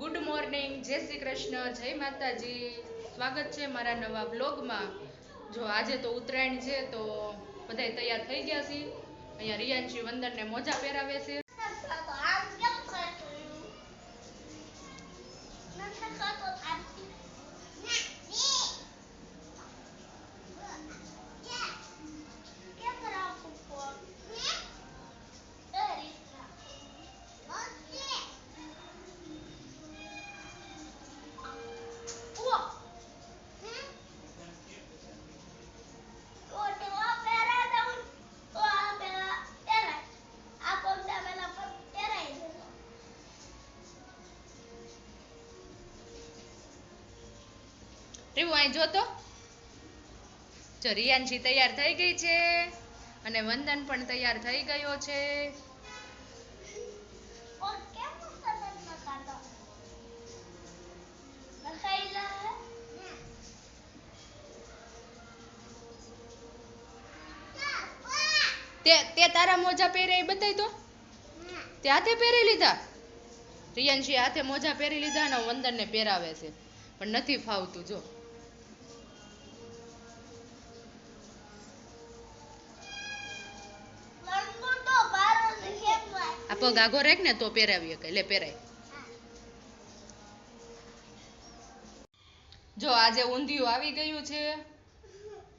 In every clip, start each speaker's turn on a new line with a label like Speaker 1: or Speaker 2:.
Speaker 1: Good morning જય શ્રી કૃષ્ણ, જય માતાજી. સ્વાગત છે મારા નવા બ્લોગમાં જો આજે તો ઉત્તરાયણ છે, તો બધાય તૈયાર થઈ ગયા છે અહીંયા રિયાંશી વંદનને મોજા પહેરાવે છે. રીવું અહીં જોતો જો રિયાનજી તૈયાર થઈ ગઈ છે અને વંદન પણ તૈયાર થઈ ગયો છે. તે તારા મોજા પહેરે એ બતાવી તો. તે હાથે પહેરી લીધા? રિયાનજી હાથે મોજા પહેરી લીધા અને વંદનને પહેરાવે છે. પણ નથી ફાવતું, જો. પગ આગો રાખ ને તો પહેરાવીએ કે લે પહેરાય. જો આજે ઊંધિયું આવી ગયું છે.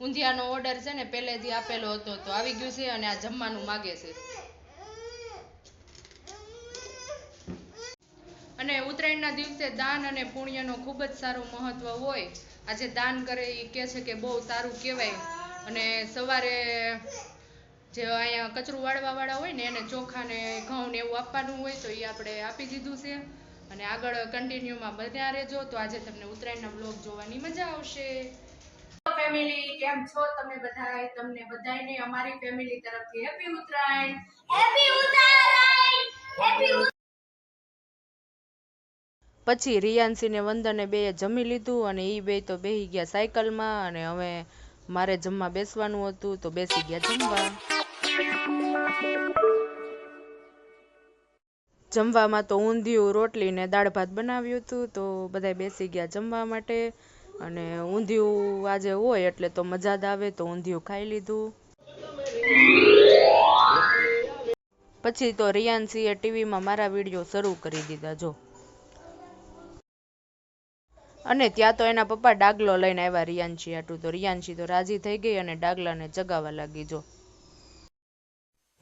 Speaker 1: ઊંધિયાનો ઓર્ડર છે ને પહેલેથી આપેલો હતો તો આવી ગયું છે અને આ જમવાનું માગે છે. અને ઉત્તરાયણના દિવસે દાન અને પુણ્યનો ખૂબ જ સારું મહત્વ હોય. આજે દાન કરે એ કહે છે કે બહુ સારું કહેવાય. અને સવારે જે અહીંયા કચરું વાળવાવાળા હોય ને એને ચોખા ને ઘઉં ને એવું આપવાનું હોય તો એ આપણે આપી દીધું છે. અને આગળ કન્ટિન્યુમાં બન્યા રહેજો તો આજે તમને ઉત્તરાયણના બ્લોગ જોવાની મજા આવશે. ફેમિલી કેમ છો તમે બધાય? તમને બધાયને અમારી ફેમિલી તરફથી happy Uttarayan.
Speaker 2: Happy Uttarayan! Happy
Speaker 1: પછી રિયાન્સીને વંદને બે જમી લીધું અને એ બે તો બેસી ગયા સાયકલમાં અને હવે મારે જમવા બેસવાનું હતું તો બેસી ગયા જમવા. જમવામાં તો ઊંધિયું, રોટલી ને દાળ ભાત બનાવ્યું હતું, તો બધા બેસી ગયા જમવા માટે. અને ઊંધિયું આજે હોય એટલે તો મજા જ આવે, તો ઊંધિયું ખાઈ લીધું. પછી તો રિયાન્સીએ ટીવીમાં મારા વીડિયો શરૂ કરી દીધા, જો. અને ત્યાં તો એના પપ્પા ડાગલો લઈને આવ્યા રિયાન્શી હાટુ. તો રિયાન્શી તો રાજી થઈ ગઈ અને ડાગલાને જગાવા લાગી, જો.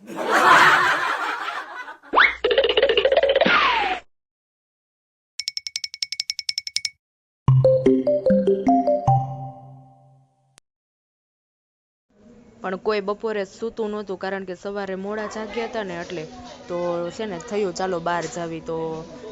Speaker 1: પણ કોઈ બપોરે સૂતું નહોતું કારણ કે સવારે મોડા જાગ્યા હતા ને એટલે તો છે ને થયું, ચાલો બહાર જાવી તો.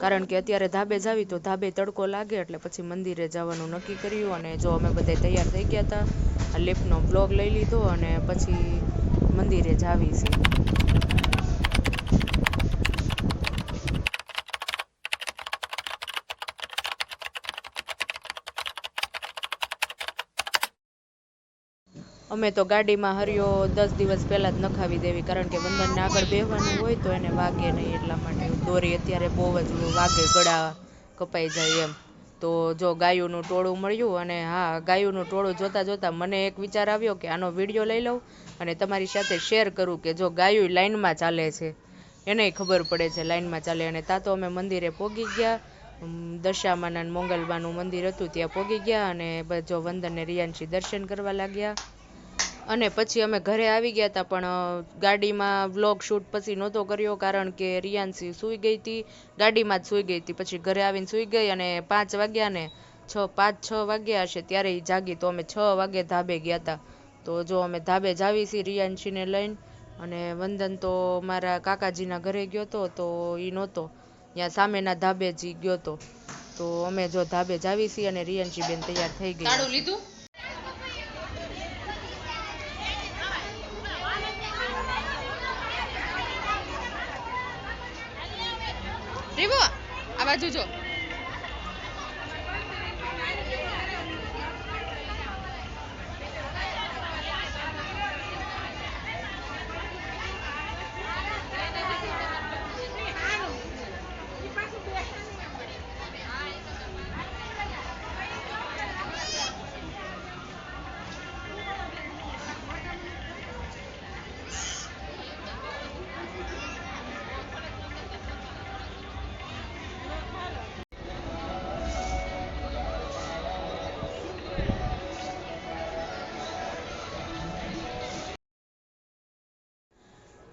Speaker 1: કારણ કે અત્યારે ધાબે જાવી તો ધાબે તડકો લાગે એટલે પછી મંદિરે જવાનું નક્કી કર્યું અને જો અમે બધા તૈયાર થઈ ગયા હતા, આ લિફ્ટનો બ્લોગ લઈ લીધો અને પછી મંદિરે જાવી છે. અમે તો ગાડીમાં હરિયો દસ દિવસ પહેલાં જ નખાવી દેવી, કારણ કે વંદનને આગળ બેહવાનું હોય તો એને વાગે નહીં એટલા માટે. દોરી અત્યારે બહુ જ વાગે, ગળા કપાઈ જાય એમ. તો જો ગાયોનું ટોળું મળ્યું અને હા, ગાયોનું ટોળું જોતાં જોતાં મને એક વિચાર આવ્યો કે આનો વીડિયો લઈ લઉં અને તમારી સાથે શેર કરું કે જો ગાયું લાઇનમાં ચાલે છે. એને ખબર પડે છે લાઇનમાં ચાલે અને તા તો અમે મંદિરે પોગી ગયા. દશામાના મોંગલબાનું મંદિર હતું ત્યાં પોગી ગયા અને જો વંદન ને રિયાન્શી દર્શન કરવા લાગ્યા. અને પછી અમે ઘરે આવી ગયા હતા પણ ગાડીમાં વ્લોગ શૂટ પછી નહોતો કર્યો કારણ કે રિયાન્સી સૂઈ ગઈ હતી ગાડીમાં જ સૂઈ ગઈ હતી પછી ઘરે આવીને સૂઈ ગઈ અને પાંચ વાગ્યા ને છ, પાંચ, છ વાગ્યા હશે ત્યારે એ જાગી તો અમે છ વાગે ધાબે ગયા હતા તો જો અમે ધાબે જાવી છીએ રિયાન્શીને લઈને અને વંદન તો મારા કાકાજીના ઘરે ગયો તો તો એ નહોતો. ત્યાં સામેના ધાબે જ ગયો હતો તો અમે જો ધાબે જાવી છીએ અને રિયાન્શી બેન તૈયાર થઈ ગઈ લીધું?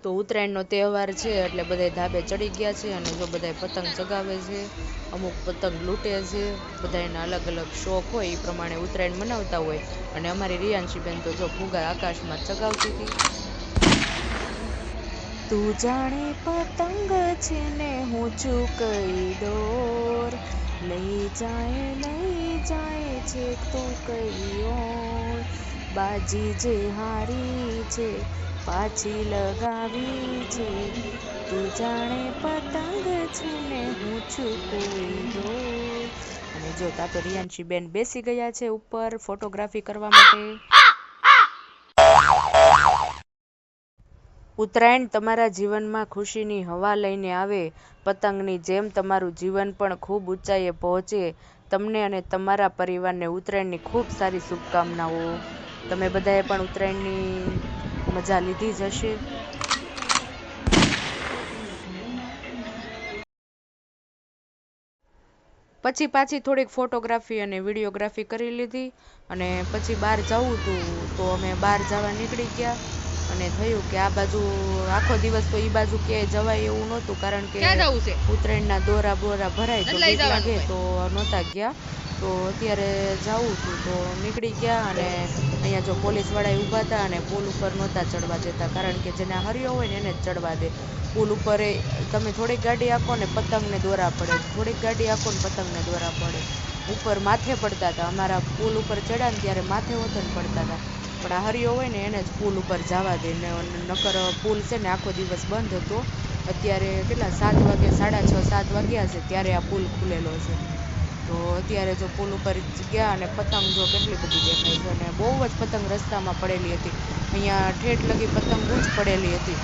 Speaker 1: તો ઉત્તરાયણનો તહેવાર છે, એટલે બધા ધાબે ચડી ગયા છે અને જો બધા પતંગ ચગાવે છે, અમુક પતંગ લૂંટે છે, બધાયના અલગ અલગ શોખ હોય, એ પ્રમાણે ઉત્તરાયણ મનાવતા હોય. અને અમારી રિયાંશીબેન તો જો ફુગા આકાશમાં ચગાવતી હતી. તું જાણે પતંગ છે ને હું છું કઈ દોર. લઈ જાય લઈ જાય છે તું કઈ ઓર. બાજી જે હારી છે પાછી લગાવી છે. તું જાણે પતંગ છે ને હું છું કોઈ દોર અને જો તા તો રિયાંશી બેન બેસી ગયા છે ઉપર ફોટોગ્રાફી કરવા માટે. ઉત્તરાયણ તમારા જીવનમાં ખુશીની હવા લઈને આવે. પતંગની જેમ તમારું જીવન પણ ખૂબ ઊંચાઈએ પહોંચે. તમને અને તમારા પરિવારને ઉત્તરાયણની ખૂબ સારી શુભકામનાઓ. તમે બધાએ પણ ઉત્તરાયણની મજા લીધી જ પછી પાછી થોડીક ફોટોગ્રાફી અને વિડીયોગ્રાફી કરી લીધી અને પછી બહાર જવું હતું તો અમે બહાર જવા નીકળી ગયા. અને થયું કે આ બાજુ આખો દિવસ તો એ બાજુ ક્યાંય જવાય એવું નહોતું કારણ કે ઉત્તરાયણના દોરા બોરા ભરાય તો બીક લાગે તો નહોતા ગયા. તો અત્યારે જવું હતું તો નીકળી ગયા અને અહીંયા જો પોલીસવાળા ઊભા હતા અને પુલ ઉપર નહોતા ચડવા દેતા કારણ કે જેને હરિયો હોય ને એને જ ચડવા દે. પુલ ઉપર તમે થોડીક ગાડી આખો ને પતંગને દોરા પડે થોડીક ગાડી આખો ને પતંગને દોરા પડે. ઉપર માથે પડતા હતા અમારા પુલ ઉપર ચડ્યા ને ત્યારે માથે વતન પડતા હતા. પણ આ હરિયો હોય ને એને જ પુલ ઉપર જવા દે ને નકર પુલ છે ને આખો દિવસ બંધ હતો. અત્યારે કેટલા, સાત વાગે સાડા છ, સાત વાગ્યા છે ત્યારે આ પુલ ખુલેલો છે. તો અત્યારે જો પુલ ઉપર ગયા અને પતંગ જો કેટલી બધી દેખાય છે અને બહુ જ પતંગ રસ્તામાં પડેલી હતી. અહીંયા ઠેઠ લગી પતંગ જ પડેલી હતી.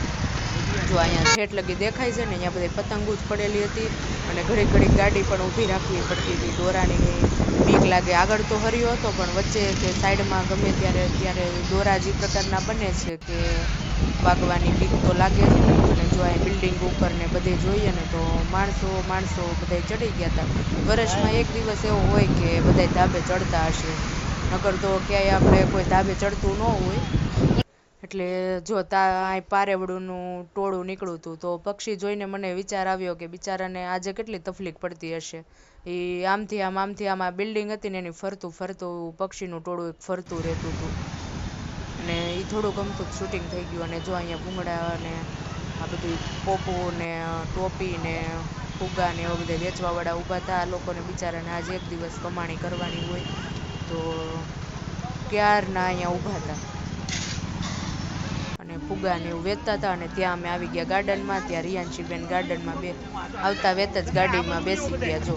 Speaker 1: જો અહીંયા છેટ લગી દેખાય છે ને, અહીંયા બધી પતંગો જ પડેલી હતી અને ઘડીક ઘડીક ગાડી પણ ઊભી રાખવી પડતી હતી. દોરાની બીક લાગે આગળ તો હર્યો હતો, પણ વચ્ચે કે સાઈડમાં ગમે ત્યારે ત્યારે દોરા જે પ્રકારના બને છે કે વાગવાની બીક તો લાગે જ અને જો અહીં બિલ્ડિંગ ઉપર ને બધે જોઈએ ને તો માણસો માણસો બધા ચડી ગયા હતા વર્ષમાં એક દિવસ એવો હોય કે બધા ધાબે ચડતા હશે. નકર તો ક્યાંય આપણે કોઈ ધાબે ચડતું ન હોય. એટલે જો અહીં પારેવડુંનું ટોળું નીકળ્યું હતું તો પક્ષી જોઈને મને વિચાર આવ્યો કે બિચારાને આજે કેટલી તકલીફ પડતી હશે. એ આમથી આમ આમથી આમ આ બિલ્ડિંગ હતી ને એની ફરતું ફરતું પક્ષીનું ટોળું એક ફરતું રહેતું હતું અને એ થોડું ગમતું શૂટિંગ થઈ ગયું અને જો અહીંયા ભૂંગળા અને આ બધું પોપું ને ટોપી ને ફુગ્ગા ને એવા બધા વેચવાવાળા ઊભા હતા આ લોકોને બિચારાને આજે એક દિવસ કમાણી કરવાની હોય તો ક્યારના અહીંયા ઊભા હતા અને ફુગ્ગા ને એવું વેચતા હતા અને ત્યાં અમે આવી ગયા ગાર્ડનમાં. ત્યાં રિયાંશીબેન ગાર્ડનમાં બે આવતા વેત જ ગાડીમાં બેસી ગયા જો.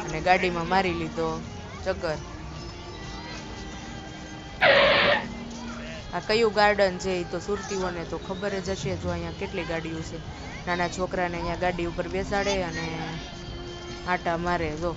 Speaker 1: અને ગાડીમાં મારી લીધો ચક્કર. આ કયું ગાર્ડન છે એ તો સુરતીઓને તો ખબર જ હશે જો અહીંયા કેટલી ગાડીઓ છે. નાના છોકરાને અહીંયા ગાડી ઉપર બેસાડે અને આટા મારે જો.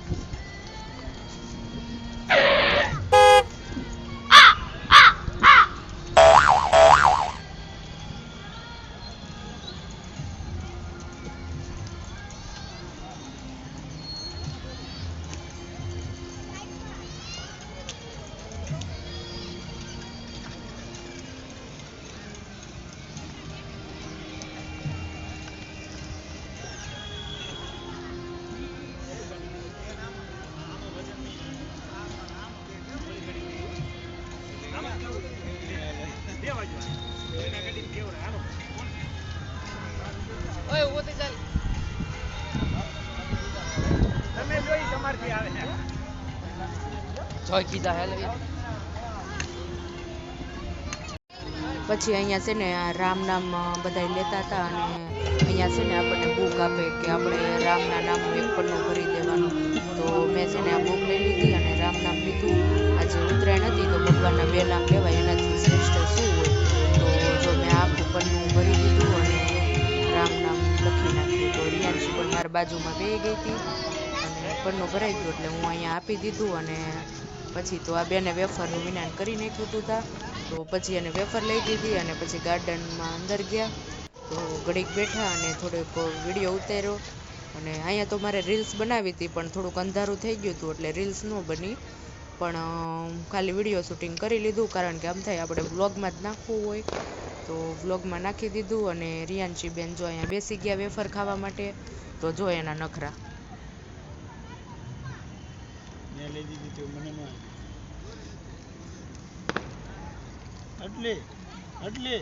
Speaker 1: પછી અહીંયા છે ને આ રામ નામ બધા લેતા હતા અને અહીંયા છે ને આપણને બુક આપે કે આપણે રામના નામનું એક પન્નું ભરી દેવાનું. તો મેં છે ને આ બુક લઈ લીધી અને રામ નામ લીધું. આજે ઉત્તરાયણ હતી તો ભગવાનના બે નામ લેવાય એનાથી શ્રેષ્ઠ શું હોય? તો જો મેં આખું પન્નું ભરી દીધું અને રામ નામ લખી નાખ્યું. તો રિયાંશી પણ મારા બાજુમાં બે ગઈ હતી અને પન્નું ભરાઈ ગયું એટલે હું અહીંયા આપી દીધું અને પછી તો આ બેને વેફરનું વિનાન કરી નાખ્યું હતું તા. તો પછી એને વેફર લઈ દીધી અને પછી ગાર્ડનમાં અંદર ગયા. તો ઘડીક બેઠા અને થોડોક વીડિયો ઉતાર્યો. અને અહીંયા તો મારે રીલ્સ બનાવી હતી, પણ થોડુંક અંધારું થઈ ગયું હતું એટલે રીલ્સ ન બની. પણ ખાલી વીડિયો શૂટિંગ કરી લીધું, કારણ કે આમ થાય આપણે બ્લોગમાં જ નાખવું હોય. તો વ્લોગમાં નાખી દીધું અને રિયાન્શી બેન જો અહીંયા બેસી ગયા વેફર ખાવા માટે, તો જો એના નખરા.
Speaker 3: લઈ દીધી તો મને ન એટલે આટલી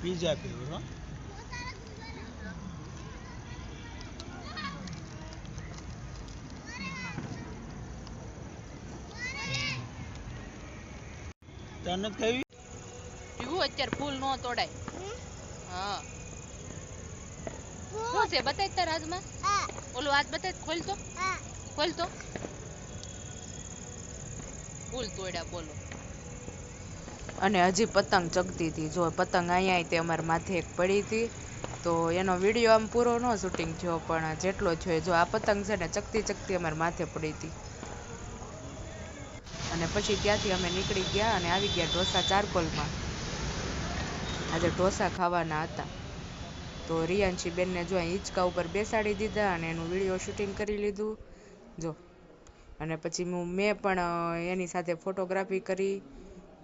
Speaker 3: પીઝા પીવો તને કઈ
Speaker 4: પીવું અત્યારે ફૂલ નો તોડાય. હા. શું છે? બતાય તાર હાથમાં ઓલું હાથ બતાય ખોલ તો ખોલ તો ફૂલ તોડ્યા, બોલો.
Speaker 1: અને હજી પતંગ ચગતી હતી. જો પતંગ અહીંયા તે અમારા માથે એક પડી હતી. તો એનો વીડિયો આમ પૂરો ન શૂટિંગ થયો, પણ જેટલો જોઈએ જો આ પતંગ છે ને ચકતી ચકતી અમારા માથે પડી હતી. અને પછી ત્યાંથી અમે નીકળી ગયા અને આવી ગયા ઢોસા ચારકોલમાં. આજે ઢોસા ખાવાના હતા. તો રિયાન્શી બેનને જો હિંચકા ઉપર બેસાડી દીધા અને એનું વીડિયો શૂટિંગ કરી લીધું. જો. અને પછી હું મેં પણ એની સાથે ફોટોગ્રાફી કરી,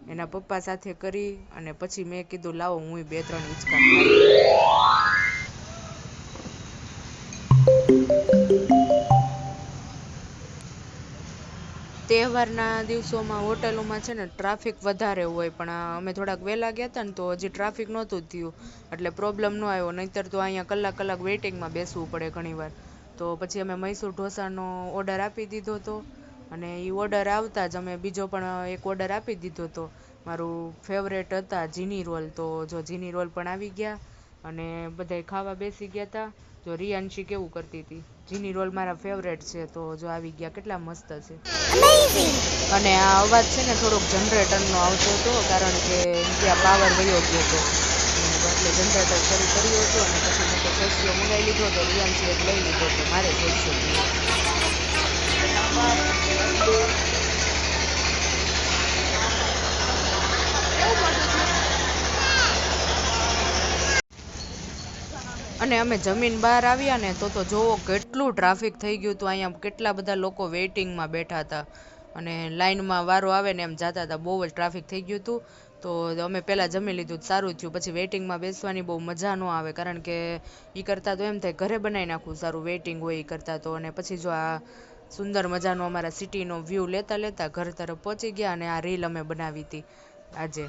Speaker 1: એના પપ્પા સાથે કરી અને પછી મેં કીધું, લાવો હું બે ત્રણ હિંચકા તહેવારના દિવસોમાં, હોટલોમાં છે ને ટ્રાફિક વધારે હોય. પણ અમે થોડાક વહેલા ગયા હતા ને તો હજી ટ્રાફિક નહોતું થયું. એટલે પ્રોબ્લેમ ન આવ્યો. નહીંતર તો અહીંયા કલાક કલાક વેઇટિંગમાં બેસવું પડે ઘણીવાર. તો પછી અમે મૈસૂર ઢોસાનો ઓર્ડર આપી દીધો હતો અને એ ઓર્ડર આવતા જ અમે બીજો પણ એક ઓર્ડર આપી દીધો હતો મારું ફેવરેટ હતા જીની રોલ. તો જો જીની રોલ પણ આવી ગયા. અને બધાય ખાવા બેસી ગયા હતા જો રિયાંશી કેવું કરતી હતી જીની રોલ મારા ફેવરેટ છે, તો જો આવી ગયા કેટલા મસ્ત છે. અને આ અવાજ છે ને થોડોક જનરેટરનો આવતો હતો, કારણ કે ત્યાં પાવર વયો ગયો હતો. એટલે જનરેટર શરૂ કર્યું હતું અને પછી મેં તો સોસિયો મંગાવી લીધો, તો રિયાન્શી એક લઈ લીધો હતો મારે સોસિયો અને અમે જમીન બહાર આવ્યા ને તો તો જોવો કેટલું ટ્રાફિક થઈ ગયું હતું. અહીંયા કેટલા બધા લોકો વેઇટિંગમાં બેઠા હતા અને લાઇનમાં વારો આવે ને એમ જતા હતા. બહુ જ ટ્રાફિક થઈ ગયું હતું. તો અમે પહેલાં જમી લીધું સારું થયું. પછી વેઇટિંગમાં બેસવાની બહુ મજા ન આવે કારણ કે એ કરતાં તો એમ થાય ઘરે બનાવી નાખવું સારું વેઇટિંગ હોય એ કરતાં તો. અને પછી જો આ સુંદર મજાનો અમારા સિટીનો વ્યૂ લેતા લેતા ઘર તરફ પહોંચી ગયા અને આ રીલ અમે બનાવી હતી આજે.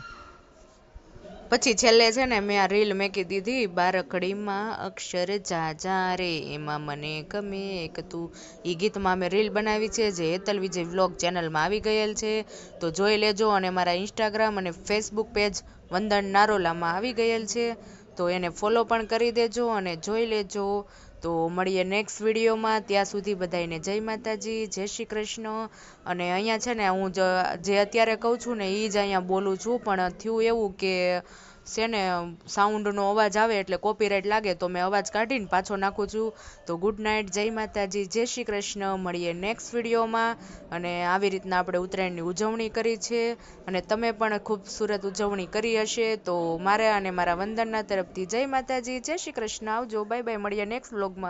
Speaker 1: પછી છેલ્લે છે ને મેં આ રીલ મેકી દીધી, બારકડીમાં અક્ષર ઝાઝા રે, એમાં મને ગમે એક તું. એ ગીતમાં મેં રીલ બનાવી છે, જે હેતલ વિજય વ્લોગ ચેનલમાં આવી ગયેલ છે. તો જોઈ લેજો અને મારા ઇન્સ્ટાગ્રામ અને ફેસબુક પેજ વંદન નારોલામાં આવી ગયેલ છે. તો એને ફોલો પણ કરી દેજો અને જોઈ લેજો. તો મળીએ નેક્સ્ટ વિડીયોમાં ત્યાં સુધી બધાને જય માતાજી, જય શ્રી કૃષ્ણ. અને અહીંયા છે ને હું જ- અત્યારે કહું છું ને એ જ અહીંયા બોલું છું. પણ થયું એવું કે છે ને સાઉન્ડનો અવાજ આવે એટલે કોપીરાઇટ લાગે તો મેં અવાજ કાઢીને પાછો નાખું છું. તો ગુડ નાઇટ જય માતાજી, જય શ્રી કૃષ્ણ. મળીએ નેક્સ્ટ વિડીયોમાં અને આવી રીતના આપણે ઉત્તરાયણની ઉજવણી કરી છે. અને તમે પણ ખૂબસૂરત ઉજવણી કરી હશે. તો મારા અને મારા વંદનના તરફથી જય માતાજી, જય શ્રી કૃષ્ણ. આવજો બાય બાય મળીએ નેક્સ્ટ વ્લોગમાં